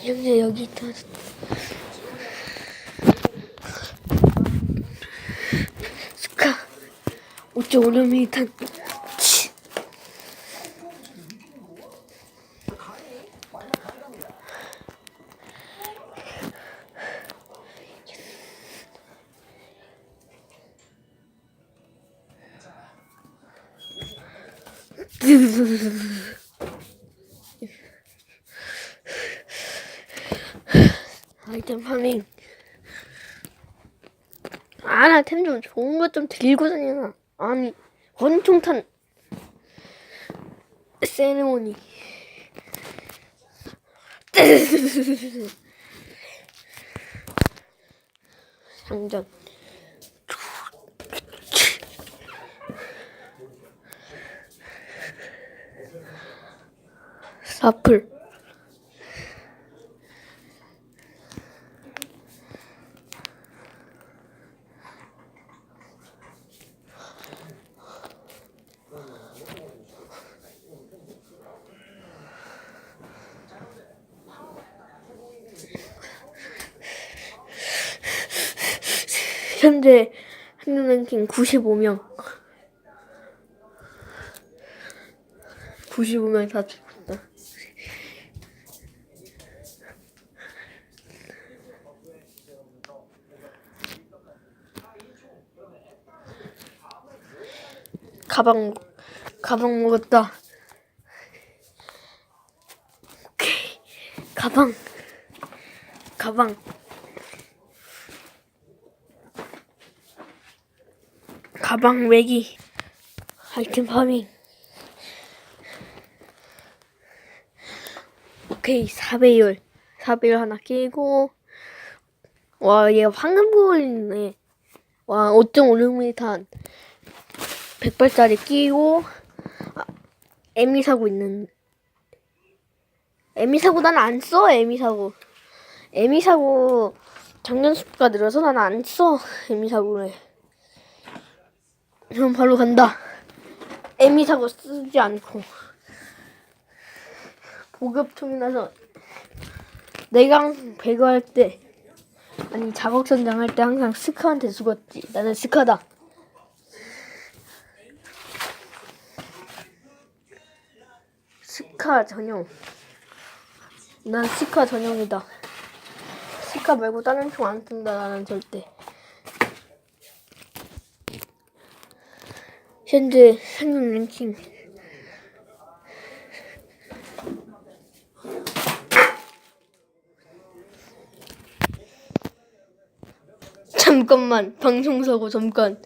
현재 여기 있다. 스카 5.56m 치. 아이템 파밍. 아, 나 템 좀 좋은 것 좀 들고 다니나. 아니, 원총탄. 세레모니. 상전. 사플. 현재 한국 랭킹 95명. 95명 다 죽었다. 가방 가방 먹었다. 오케이. 가방 가방 가방 외기 아이템 파밍. 오케이 4배율. 4배율 하나 끼고. 와 얘가 황금볼이네. 와 5.56m 100발짜리 끼고. 아, 에미 사고 있는. 에미 사고 난 안 써 에미 사고. 에미 사고 작년 수가 늘어서 난 안 써 에미 사고를 그럼 바로 간다. 에미 사고 쓰지 않고 보급통이라서 내가 배그할 때 아니 작업 선장할 때 항상 스카한테 죽었지. 나는 스카다. 스카 전용. 난 스카 전용이다. 스카 말고 다른 총안 쓴다 나는 절대. 현재 생존 랭킹. 잠깐만 방송 사고 잠깐.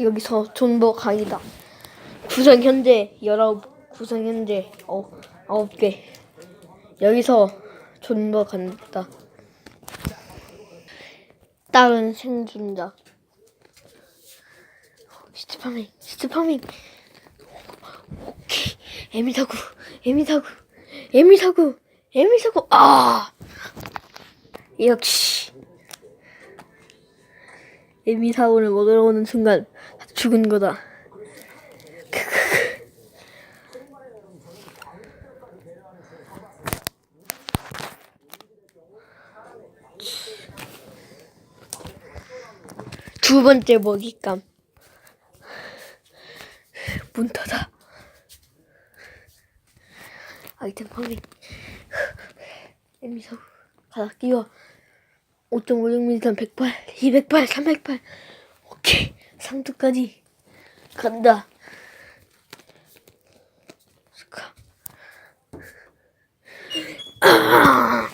여기서 존버 강이다. 구성 현재 19 구성 현재 어 9개. 여기서 존버 간다. 다른 생존자 시트 파밍, 시트 파밍. 오케이. 에미사구, 에미사구, 에미사구, 에미사구. 아! 역시. 에미사구를 먹으러 오는 순간 죽은 거다. 두 번째 먹잇감. 문 닫아. 아이템 파밍. 에미서 바닥 끼워. 5.56mm 100발, 200발, 300발. 오케이. 상투까지 간다. 스카. 아!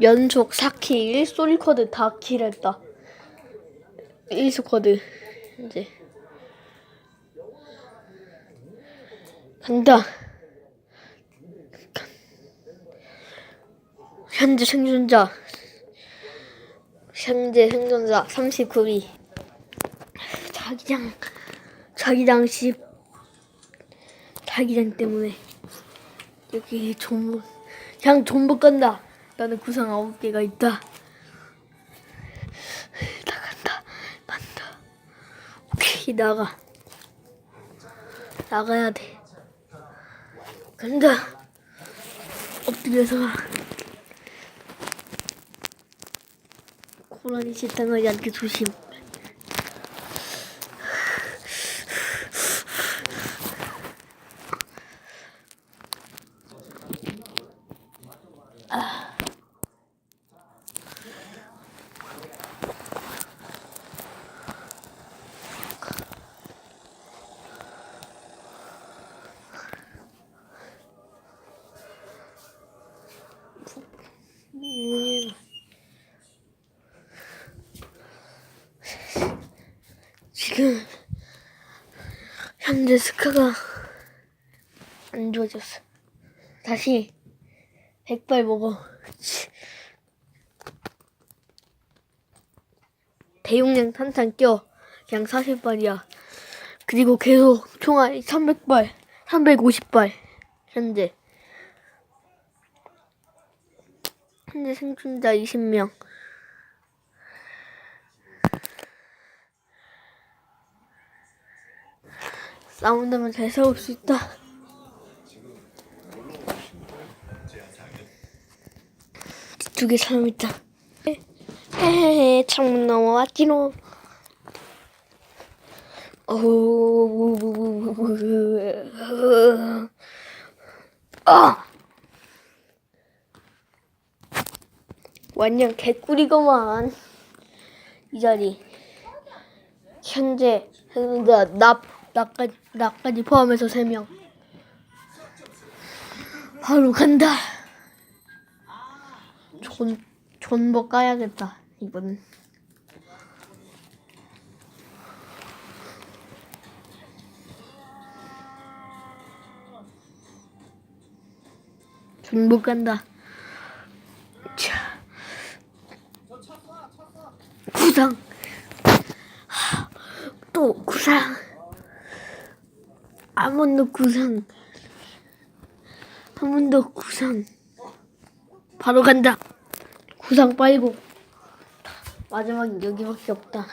연속 4킬, 1소리 코드 다 킬했다. 1소 코드. 이제. 간다. 현재 생존자. 현재 생존자 39위. 자기장, 자기장 10. 자기장 때문에. 여기 존버, 그냥 존버 간다. 나는 구상 9개가 있다. 나간다. 간다. 오케이, 나가. 나가야 돼. 간다. 엎드려서 고라니 짓당하지 않게 조심. 지금 현재 스카가 안 좋아졌어. 다시 백발 먹어. 치. 대용량 탄탄 껴. 그냥 40발이야. 그리고 계속 총알 300발, 350발. 현재. 현재 생존자 20명. 싸운다면 잘 싸울 수 있다. 뒤쪽에 사람 있다. 헤헤헤 창문 넘어왔지롱. 어후. 아! 완전 개꿀이구만. 이 자리. 현재 나, 나, 나까지, 나까지 포함해서 3명. 바로 간다. 존, 존버 까야겠다, 이번엔. 존버 간다. 자. 구상. 하, 또 구상. 아몬드 구상. 아몬드 구상. 바로 간다. 구상 빨고. 마지막 여기밖에 없다.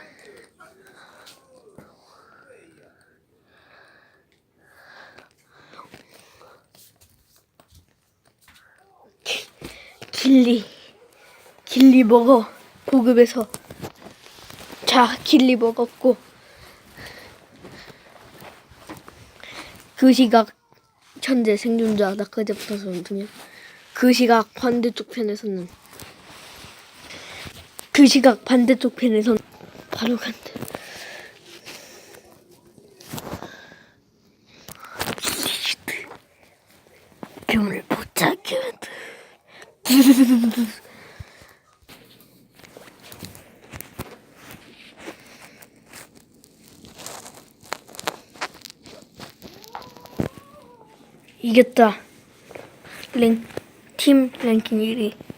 기- 길리. 길리 먹어. 고급에서. 자, 길리 먹었고. 그 시각 현재 생존자 붙어서 두명. 그 시각 반대쪽 편에서는 그 시각 반대쪽 편에선 바로 간다. 병을 못 찾게 만다. 이겼다. 랭, 팀 랭킹 1위.